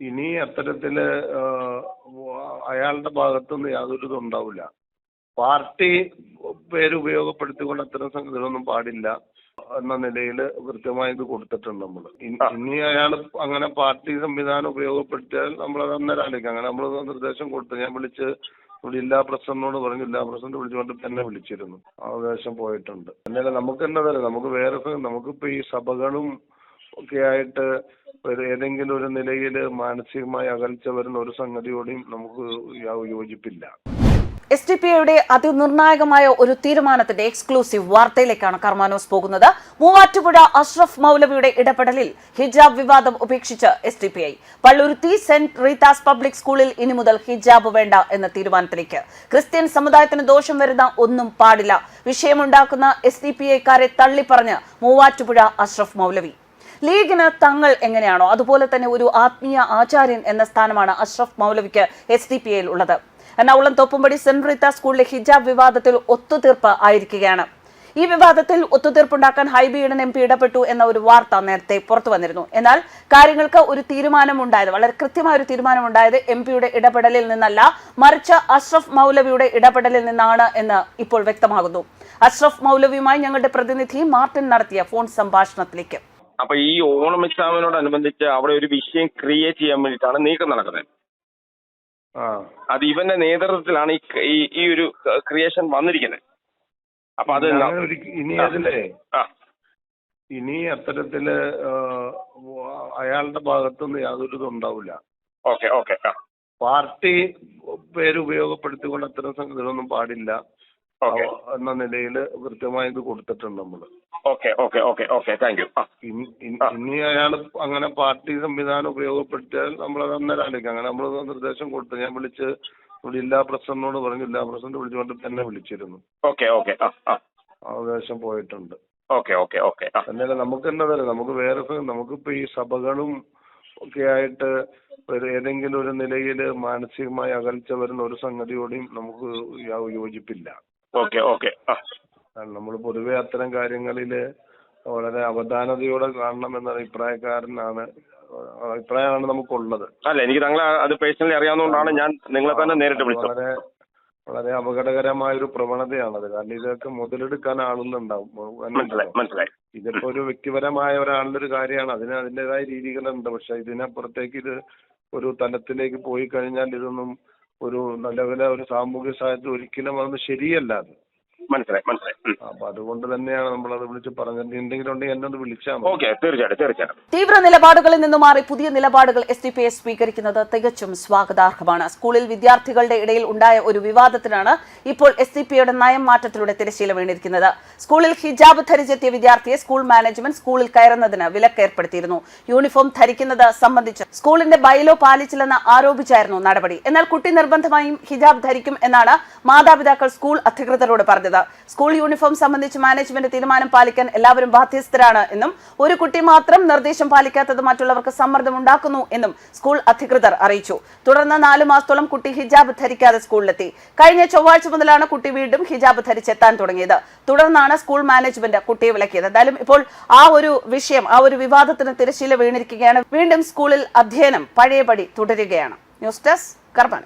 ഇനി അത്തരത്തിൽ അയാളുടെ ഭാഗത്തുനിന്ന് യാതൊരു ഇതും ഉണ്ടാവില്ല. പാർട്ടി പേര് ഉപയോഗപ്പെടുത്തിക്കൊണ്ട് അത്തരം സംഗതികളൊന്നും പാടില്ല എന്ന നിലയിൽ കൃത്യമായി ഇത് കൊടുത്തിട്ടുണ്ട് നമ്മൾ ഇനി അയാൾ അങ്ങനെ പാർട്ടി സംവിധാനം ഉപയോഗപ്പെടുത്തിയാൽ നമ്മൾ അത് അന്നേരം ആലോചിക്കാം. അങ്ങനെ നമ്മൾ നിർദ്ദേശം കൊടുത്തു. ഞാൻ വിളിച്ച് ഇവിടെ ജില്ലാ പ്രസിഡന്റിനോട് പറഞ്ഞു. ജില്ലാ പ്രസിഡന്റ് വിളിച്ചുകൊണ്ട് തന്നെ വിളിച്ചിരുന്നു. അവകാശം പോയിട്ടുണ്ട്. എന്നല്ല നമുക്ക് എന്നതല്ല നമുക്ക് വേറെ നമുക്കിപ്പോ ഈ സഭകളും ഒക്കെ ആയിട്ട് ഒരു ഏതെങ്കിലും ഒരു നിലയിൽ മാനസികമായി അകൽച്ച വരുന്ന ഒരു സംഗതിയോടെയും നമുക്ക് യോജിപ്പില്ല. എസ് ഡി പി ഐയുടെ അതിനിർണായകമായ ഒരു തീരുമാനത്തിന്റെ എക്സ്ക്ലൂസീവ് വാർത്തയിലേക്കാണ് കർമാനോസ് പോകുന്നത്. മൂവാറ്റുപുഴ അഷ്റഫ് മൗലവിയുടെ ഇടപെടലിൽ ഹിജാബ് വിവാദം ഉപേക്ഷിച്ച് S D P I Palluruthy saint Rita's public സ്കൂളിൽ ഇനി മുതൽ ഹിജാബ് വേണ്ട എന്ന തീരുമാനത്തിലേക്ക്. ക്രിസ്ത്യൻ സമുദായത്തിന് ദോഷം വരുന്ന ഒന്നും പാടില്ല. വിഷയമുണ്ടാക്കുന്ന എസ് ഡി പി ഐക്കാരെ തള്ളിപ്പറഞ്ഞ് മൂവാറ്റുപുഴ അഷ്റഫ് മൗലവി. ലീഗിന് തങ്ങൾ എങ്ങനെയാണോ? അതുപോലെ തന്നെ ഒരു ആത്മീയ ആചാര്യൻ എന്ന സ്ഥാനമാണ് അഷ്റഫ് മൗലവിക്ക് എസ് ഡി പി എയിൽ ഉള്ളത്. എറണാകുളം തോപ്പുംപടി സെന്റ് റീത്ത സ്കൂളിലെ ഹിജാബ് വിവാദത്തിൽ ഒത്തുതീർപ്പ് ആയിരിക്കുകയാണ്. ഈ വിവാദത്തിൽ ഒത്തുതീർപ്പുണ്ടാക്കാൻ ഹൈബി ഈഡൻ എം പി ഇടപെട്ടു എന്ന ഒരു വാർത്ത നേരത്തെ പുറത്തു വന്നിരുന്നു. എന്നാൽ കാര്യങ്ങൾക്ക് ഒരു തീരുമാനമുണ്ടായത് വളരെ കൃത്യമായ ഒരു തീരുമാനമുണ്ടായത് എം പിയുടെ ഇടപെടലിൽ നിന്നല്ല മറിച്ച് അഷ്റഫ് മൗലവിയുടെ ഇടപെടലിൽ നിന്നാണ് എന്ന് ഇപ്പോൾ വ്യക്തമാകുന്നു. അഷ്റഫ് മൗലവിയുമായി ഞങ്ങളുടെ പ്രതിനിധി മാർട്ടിൻ നടത്തിയ ഫോൺ സംഭാഷണത്തിലേക്ക്. അപ്പൊ ഈ ഓണം എക്സാമിനോടനുബന്ധിച്ച് അവിടെ ഒരു വിഷയം ക്രിയേറ്റ് ചെയ്യാൻ വേണ്ടിയിട്ടാണ് നീക്കം നടക്കുന്നത്. ആ. അത് ഇവന്റെ നേതൃത്വത്തിലാണ് ഈ ഈ- ഒരു ക്രിയേഷൻ വന്നിരിക്കുന്നത്. അപ്പൊ അത് ഇനി അതിലേ ആ. ഇനി അത്തരത്തിൽ അയാളുടെ ഭാഗത്തുനിന്ന് യാതൊരു ഇതും ഉണ്ടാവില്ല. ഓക്കെ ഓക്കെ പാർട്ടി പേര് ഉപയോഗപ്പെടുത്തിക്കൊണ്ട് അത്തരം സംഗതികളൊന്നും പാടില്ല. എന്ന നിലയിൽ കൃത്യമായി ഇത് കൊടുത്തിട്ടുണ്ട് നമ്മൾ okay okay okay okay thank you. ഇനി- അയാൾ അങ്ങനെ പാർട്ടി സംവിധാനം ഉപയോഗപ്പെടുത്തിയാൽ നമ്മൾ അത് അന്നേരം ആലോചിക്കാം. അങ്ങനെ നമ്മൾ നിർദ്ദേശം കൊടുത്തു. ഞാൻ വിളിച്ച് ഇവിടെ ജില്ലാ പ്രസിഡന്റിനോട് പറഞ്ഞു ജില്ലാ പ്രസിഡന്റ് വിളിച്ചുകൊണ്ട് തന്നെ വിളിച്ചിരുന്നു. ഓക്കെ ഓക്കെ അവകാശം പോയിട്ടുണ്ട്. ഓക്കെ ഓക്കെ ഓക്കെ ആ. നമുക്ക് നമുക്ക് എന്നതല്ല നമുക്ക് വേറെ നമുക്കിപ്പോ ഈ സഭകളും ഒക്കെ ആയിട്ട് ഏതെങ്കിലും ഒരു നിലയിൽ മാനസികമായി അകൽച്ച വരുന്ന ഒരു സംഗതിയോടെയും നമുക്ക് യോജിപ്പില്ല. Okay okay. ആ. നമ്മൾ പൊതുവെ അത്തരം കാര്യങ്ങളിൽ വളരെ അവധാനതയോടെ കാണണം എന്ന അഭിപ്രായക്കാരനാണ് അഭിപ്രായമാണ് നമുക്കുള്ളത്. അല്ല എനിക്ക് താങ്കളെ അത് പേഴ്സണലി അറിയാവുന്നതുകൊണ്ടാണ് ഞാൻ നിങ്ങളെ തന്നെ നേരിട്ട് വിളിച്ചത്. വളരെ വളരെ അപകടകരമായ ഒരു പ്രവണതയാണത്. കാരണം ഇതൊക്കെ മുതലെടുക്കാൻ ആളുന്നുണ്ടാവും. മനസ്സിലായി മനസ്സിലായി. ഇതിപ്പോ ഒരു വ്യക്തിപരമായ ഒരാളുടെ ഒരു കാര്യമാണ്. അതിന് അതിന്റെതായ രീതികളുണ്ട്. പക്ഷെ ഇതിനപ്പുറത്തേക്ക് ഇത് ഒരു തലത്തിലേക്ക് പോയി കഴിഞ്ഞാൽ ഇതൊന്നും ഒരു നിലവിലെ ഒരു സാമൂഹ്യ സാഹചര്യത്തിൽ ഒരിക്കലും അതൊന്നും ശരിയല്ല അത്. മനസ്സിലായി മനസ്സിലായി. അപ്പൊ അതുകൊണ്ട് തന്നെയാണ് നമ്മളത് വിളിച്ച് പറഞ്ഞത്. എന്തെങ്കിലും ഉണ്ടെങ്കിൽ എന്നെ ഒന്ന് വിളിച്ചാൽ ഓക്കെ തീർച്ചയായിട്ടും തീർച്ചയായിട്ടും. തീവ്ര നിലപാടുകളിൽ നിന്ന് മാറി പുതിയ നിലപാടുകൾ എസ് ഡി പി എ സ്വീകരിക്കുന്നത് തികച്ചും സ്വാഗതാർഹമാണ്. സ്കൂളിൽ വിദ്യാർത്ഥികളുടെ ഇടയിൽ ഉണ്ടായ ഒരു വിവാദത്തിനാണ് ഇപ്പോൾ എസ് ഡി പിയുടെ നയം മാറ്റത്തിലൂടെ തിരശീല വീണിരിക്കുന്നത് സ്കൂളിൽ ഹിജാബ് ധരിച്ചെത്തിയ വിദ്യാർത്ഥിയെ സ്കൂൾ മാനേജ്മെന്റ് സ്കൂളിൽ കയറുന്നതിന് വിലക്ക് ഏർപ്പെടുത്തിയിരുന്നു യൂണിഫോം ധരിക്കുന്നത് സംബന്ധിച്ച് സ്കൂളിന്റെ ബൈലോ പാലിച്ചില്ലെന്ന് ആരോപിച്ചായിരുന്നു നടപടി. എന്നാൽ കുട്ടി നിർബന്ധമായും ഹിജാബ് ധരിക്കും എന്നാണ് മാതാപിതാക്കൾ സ്കൂൾ അധികൃതരോട് പറഞ്ഞത്. സ്കൂൾ യൂണിഫോം സംബന്ധിച്ച് മാനേജ്മെന്റ് തീരുമാനം പാലിക്കാൻ എല്ലാവരും ബാധ്യസ്ഥരാണ് എന്നും ഒരു കുട്ടി മാത്രം നിർദ്ദേശം പാലിക്കാത്തത് മറ്റുള്ളവർക്ക് സമ്മർദ്ദം ഉണ്ടാക്കുന്നു എന്നും സ്കൂൾ അധികൃതർ അറിയിച്ചു. തുടർന്ന് നാല് മാസത്തോളം കുട്ടി ഹിജാബ് ധരിക്കാതെ സ്കൂളിലെത്തി. കഴിഞ്ഞ ചൊവ്വാഴ്ച മുതലാണ് കുട്ടി വീണ്ടും ഹിജാബ് ധരിച്ചെത്താൻ തുടങ്ങിയത്. തുടർന്നാണ് സ്കൂൾ മാനേജ്മെന്റ് കുട്ടിയെ വിലക്കിയത്. എന്തായാലും ഇപ്പോൾ ആ ഒരു വിഷയം ആ ഒരു വിവാദത്തിന് തിരശീല വീണിരിക്കുകയാണ്. വീണ്ടും സ്കൂളിൽ അധ്യയനം പഴയപടി തുടരുകയാണ്. ന്യൂസ് ഡെസ്ക് കർമ്മ